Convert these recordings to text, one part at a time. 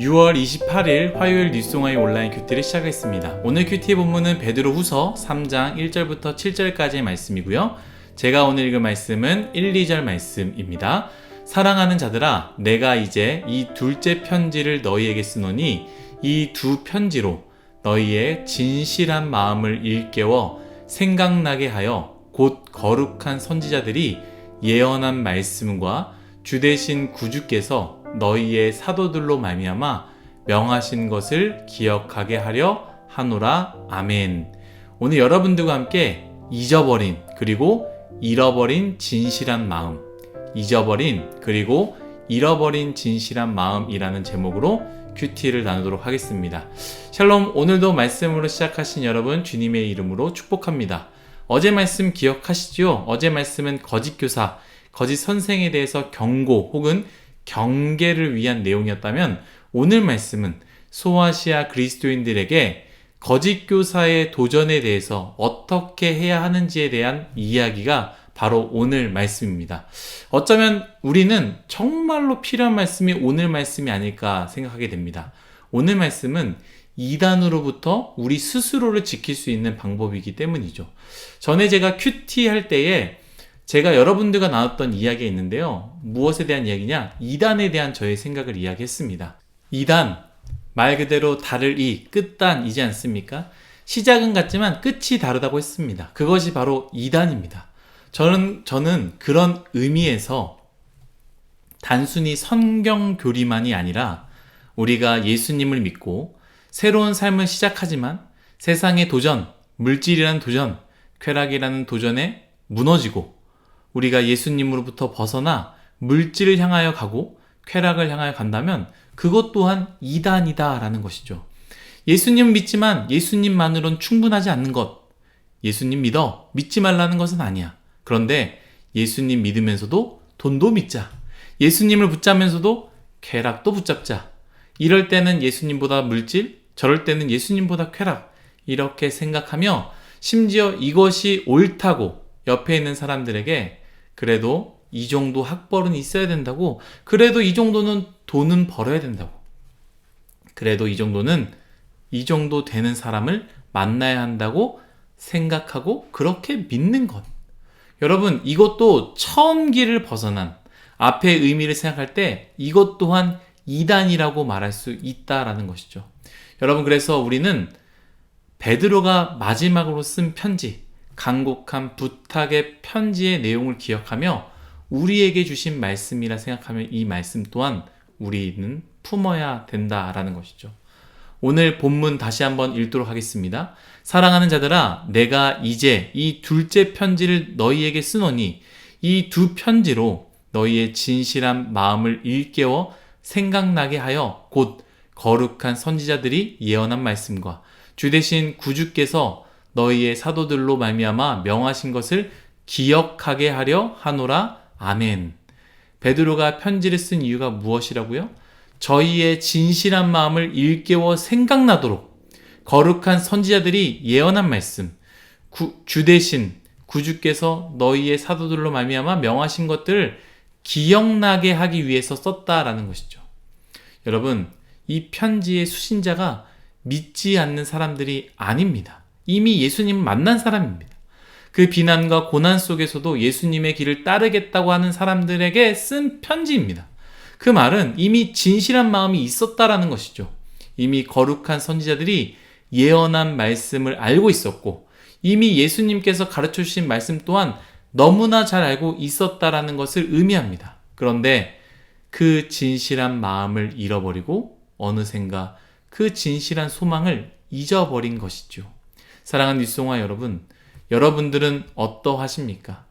6월 28일 화요일 뉴스송화의 온라인 큐티를 시작하겠습니다. 오늘 큐티의 본문은 베드로 후서 3장 1절부터 7절까지의 말씀이고요. 제가 오늘 읽은 말씀은 1, 2절 말씀입니다. 사랑하는 자들아, 내가 이제 이 둘째 편지를 너희에게 쓰노니 이 두 편지로 너희의 진실한 마음을 일깨워 생각나게 하여 곧 거룩한 선지자들이 예언한 말씀과 주대신 구주께서 너희의 사도들로 말미암아 명하신 것을 기억하게 하려 하노라 아멘. 오늘 여러분들과 함께 잊어버린 그리고 잃어버린 진실한 마음, 잊어버린 그리고 잃어버린 진실한 마음이라는 제목으로 큐티를 나누도록 하겠습니다. 샬롬 오늘도 말씀으로 시작하신 여러분 주님의 이름으로 축복합니다. 어제 말씀 기억하시죠? 어제 말씀은 거짓 교사, 거짓 선생에 대해서 경고 혹은 경계를 위한 내용이었다면 오늘 말씀은 소아시아 그리스도인들에게 거짓 교사의 도전에 대해서 어떻게 해야 하는지에 대한 이야기가 바로 오늘 말씀입니다. 어쩌면 우리는 정말로 필요한 말씀이 오늘 말씀이 아닐까 생각하게 됩니다. 오늘 말씀은 이단으로부터 우리 스스로를 지킬 수 있는 방법이기 때문이죠. 전에 제가 큐티 할 때에 제가 여러분들과 나눴던 이야기가 있는데요. 무엇에 대한 이야기냐? 이단에 대한 저의 생각을 이야기했습니다. 이단, 말 그대로 달을 이, 끝단이지 않습니까? 시작은 같지만 끝이 다르다고 했습니다. 그것이 바로 이단입니다. 저는, 저는 그런 의미에서 단순히 성경 교리만이 아니라 우리가 예수님을 믿고 새로운 삶을 시작하지만 세상의 도전, 물질이라는 도전, 쾌락이라는 도전에 무너지고 우리가 예수님으로부터 벗어나 물질을 향하여 가고 쾌락을 향하여 간다면 그것 또한 이단이다라는 것이죠. 예수님 믿지만 예수님만으론 충분하지 않는 것. 예수님 믿어. 믿지 말라는 것은 아니야. 그런데 예수님 믿으면서도 돈도 믿자. 예수님을 붙잡으면서도 쾌락도 붙잡자. 이럴 때는 예수님보다 물질, 저럴 때는 예수님보다 쾌락. 이렇게 생각하며 심지어 이것이 옳다고 옆에 있는 사람들에게 그래도 이 정도 학벌은 있어야 된다고, 그래도 이 정도는 돈은 벌어야 된다고, 그래도 이 정도는 이 정도 되는 사람을 만나야 한다고 생각하고 그렇게 믿는 것. 여러분, 이것도 처음 길을 벗어난 앞의 의미를 생각할 때 이것 또한 이단이라고 말할 수 있다라는 것이죠. 여러분, 그래서 우리는 베드로가 마지막으로 쓴 편지, 간곡한 부탁의 편지의 내용을 기억하며 우리에게 주신 말씀이라 생각하면 이 말씀 또한 우리는 품어야 된다라는 것이죠. 오늘 본문 다시 한번 읽도록 하겠습니다. 사랑하는 자들아, 내가 이제 이 둘째 편지를 너희에게 쓰노니 이 두 편지로 너희의 진실한 마음을 일깨워 생각나게 하여 곧 거룩한 선지자들이 예언한 말씀과 주 대신 구주께서 너희의 사도들로 말미암아 명하신 것을 기억하게 하려 하노라 아멘. 베드로가 편지를 쓴 이유가 무엇이라고요? 저희의 진실한 마음을 일깨워 생각나도록 거룩한 선지자들이 예언한 말씀, 구, 주 대신 구주께서 너희의 사도들로 말미암아 명하신 것들을 기억나게 하기 위해서 썼다라는 것이죠. 여러분, 이 편지의 수신자가 믿지 않는 사람들이 아닙니다. 이미 예수님을 만난 사람입니다. 그 비난과 고난 속에서도 예수님의 길을 따르겠다고 하는 사람들에게 쓴 편지입니다. 그 말은 이미 진실한 마음이 있었다라는 것이죠. 이미 거룩한 선지자들이 예언한 말씀을 알고 있었고 이미 예수님께서 가르쳐 주신 말씀 또한 너무나 잘 알고 있었다라는 것을 의미합니다. 그런데 그 진실한 마음을 잃어버리고 어느샌가 그 진실한 소망을 잊어버린 것이죠. 사랑하는 뉴스송화 여러분, 여러분들은 어떠하십니까?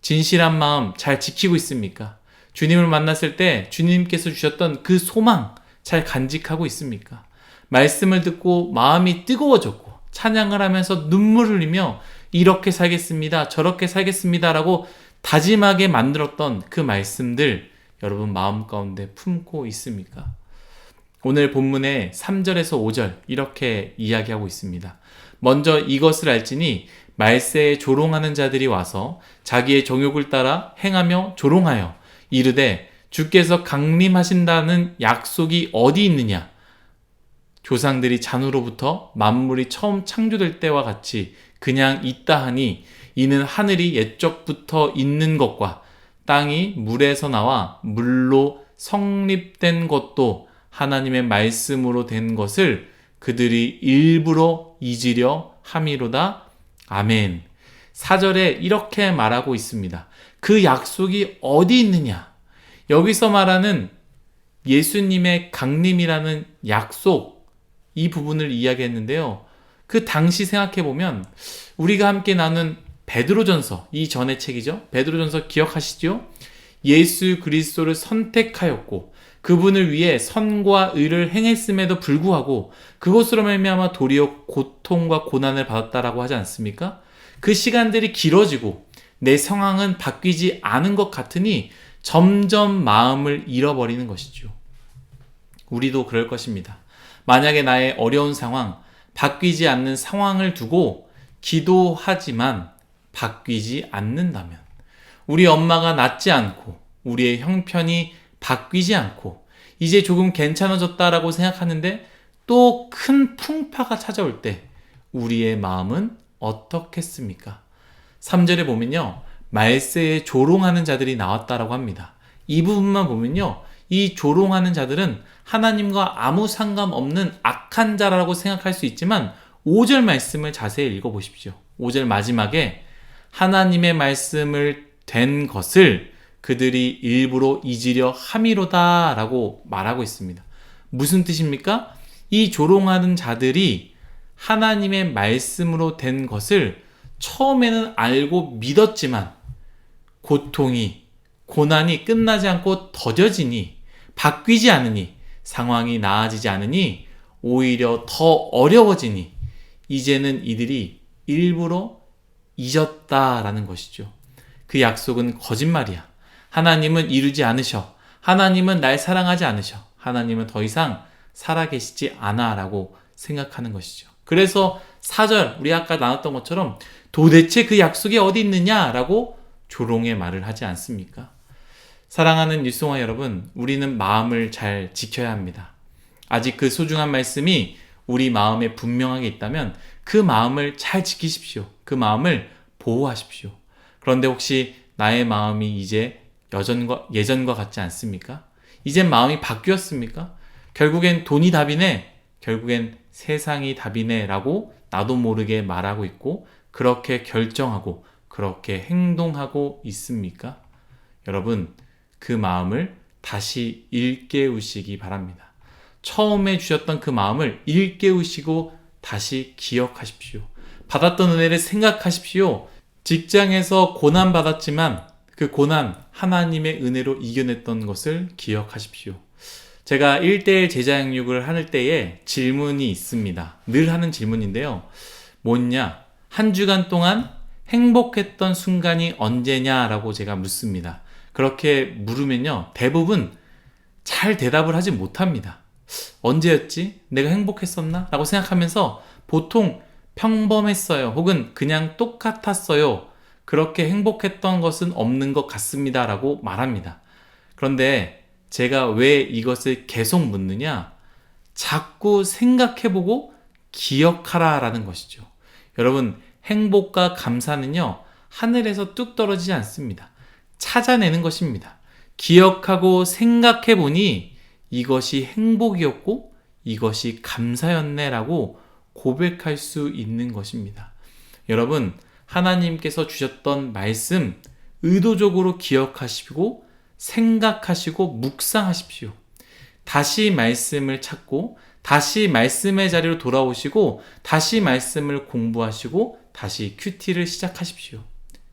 진실한 마음 잘 지키고 있습니까? 주님을 만났을 때 주님께서 주셨던 그 소망 잘 간직하고 있습니까? 말씀을 듣고 마음이 뜨거워졌고 찬양을 하면서 눈물 흘리며 이렇게 살겠습니다. 저렇게 살겠습니다라고 다짐하게 만들었던 그 말씀들 여러분 마음 가운데 품고 있습니까? 오늘 본문의 3절에서 5절 이렇게 이야기하고 있습니다. 먼저 이것을 알지니 말세에 조롱하는 자들이 와서 자기의 정욕을 따라 행하며 조롱하여 이르되 주께서 강림하신다는 약속이 어디 있느냐? 조상들이 잔으로부터 만물이 처음 창조될 때와 같이 그냥 있다 하니 이는 하늘이 옛적부터 있는 것과 땅이 물에서 나와 물로 성립된 것도 하나님의 말씀으로 된 것을 그들이 일부러 잊으려 함이로다. 아멘. 사절에 이렇게 말하고 있습니다. 그 약속이 어디 있느냐? 여기서 말하는 예수님의 강림이라는 약속, 이 부분을 이야기했는데요. 그 당시 생각해 보면 우리가 함께 나눈 베드로전서 이 전의 책이죠. 베드로전서 기억하시죠? 예수 그리스도를 선택하였고 그분을 위해 선과 의를 행했음에도 불구하고 그것으로 말미암아 도리어 고통과 고난을 받았다라고 하지 않습니까? 그 시간들이 길어지고 내 상황은 바뀌지 않은 것 같으니 점점 마음을 잃어버리는 것이죠. 우리도 그럴 것입니다. 만약에 나의 어려운 상황, 바뀌지 않는 상황을 두고 기도하지만 바뀌지 않는다면, 우리 엄마가 낫지 않고, 우리의 형편이 바뀌지 않고, 이제 조금 괜찮아졌다라고 생각하는데 또 큰 풍파가 찾아올 때 우리의 마음은 어떻겠습니까? 3절에 보면요. 말세에 조롱하는 자들이 나왔다라고 합니다. 이 부분만 보면요. 이 조롱하는 자들은 하나님과 아무 상관없는 악한 자라고 생각할 수 있지만 5절 말씀을 자세히 읽어 보십시오. 5절 마지막에 하나님의 말씀을 된 것을 그들이 일부러 잊으려 함이로다 라고 말하고 있습니다. 무슨 뜻입니까? 이 조롱하는 자들이 하나님의 말씀으로 된 것을 처음에는 알고 믿었지만 고통이 고난이 끝나지 않고 더뎌지니 바뀌지 않으니 상황이 나아지지 않으니 오히려 더 어려워지니 이제는 이들이 일부러 잊었다라는 것이죠. 그 약속은 거짓말이야. 하나님은 이루지 않으셔. 하나님은 날 사랑하지 않으셔. 하나님은 더 이상 살아계시지 않아 라고 생각하는 것이죠. 그래서 4절, 우리 아까 나눴던 것처럼 도대체 그 약속이 어디 있느냐라고 조롱의 말을 하지 않습니까? 사랑하는 유송아 여러분, 우리는 마음을 잘 지켜야 합니다. 아직 그 소중한 말씀이 우리 마음에 분명하게 있다면 그 마음을 잘 지키십시오. 그 마음을 보호하십시오. 그런데 혹시 나의 마음이 이제 여전과, 예전과 같지 않습니까? 이젠 마음이 바뀌었습니까? 결국엔 돈이 답이네. 결국엔 세상이 답이네. 라고 나도 모르게 말하고 있고, 그렇게 결정하고, 그렇게 행동하고 있습니까? 여러분, 그 마음을 다시 일깨우시기 바랍니다. 처음에 주셨던 그 마음을 일깨우시고 다시 기억하십시오. 받았던 은혜를 생각하십시오. 직장에서 고난받았지만 그 고난 하나님의 은혜로 이겨냈던 것을 기억하십시오. 제가 1대1 제자 양육을 할 때에 질문이 있습니다. 늘 하는 질문인데요. 뭐냐? 한 주간 동안 행복했던 순간이 언제냐라고 제가 묻습니다. 그렇게 물으면요. 대부분 잘 대답을 하지 못합니다. 언제였지? 내가 행복했었나? 라고 생각하면서 보통 평범했어요. 혹은 그냥 똑같았어요. 그렇게 행복했던 것은 없는 것 같습니다. 라고 말합니다. 그런데 제가 왜 이것을 계속 묻느냐? 자꾸 생각해보고 기억하라 라는 것이죠. 여러분, 행복과 감사는요, 하늘에서 뚝 떨어지지 않습니다. 찾아내는 것입니다. 기억하고 생각해 보니 이것이 행복이었고 이것이 감사였네라고 고백할 수 있는 것입니다. 여러분, 하나님께서 주셨던 말씀 의도적으로 기억하시고 생각하시고 묵상하십시오. 다시 말씀을 찾고 다시 말씀의 자리로 돌아오시고 다시 말씀을 공부하시고 다시 큐티를 시작하십시오.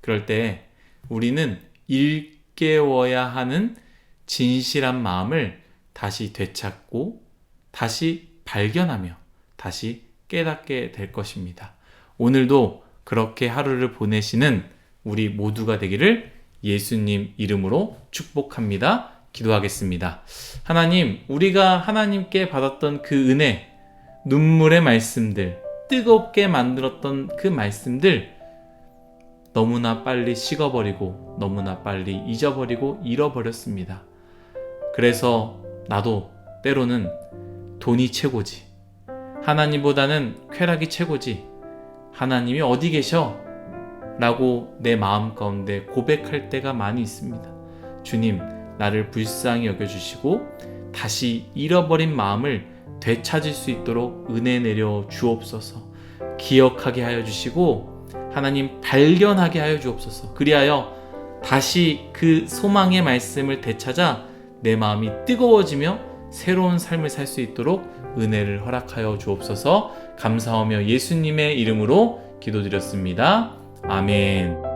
그럴 때 우리는 일깨워야 하는 진실한 마음을 다시 되찾고 다시 발견하며 다시 깨닫게 될 것입니다. 오늘도 그렇게 하루를 보내시는 우리 모두가 되기를 예수님 이름으로 축복합니다. 기도하겠습니다. 하나님, 우리가 하나님께 받았던 그 은혜, 눈물의 말씀들, 뜨겁게 만들었던 그 말씀들, 너무나 빨리 식어버리고 너무나 빨리 잊어버리고 잃어버렸습니다. 그래서 나도 때로는 돈이 최고지. 하나님보다는 쾌락이 최고지. 하나님이 어디 계셔? 라고 내 마음 가운데 고백할 때가 많이 있습니다. 주님, 나를 불쌍히 여겨주시고 다시 잃어버린 마음을 되찾을 수 있도록 은혜 내려 주옵소서. 기억하게 하여 주시고 하나님 발견하게 하여 주옵소서. 그리하여 다시 그 소망의 말씀을 되찾아 내 마음이 뜨거워지며 새로운 삶을 살 수 있도록 은혜를 허락하여 주옵소서. 감사하며 예수님의 이름으로 기도드렸습니다. 아멘.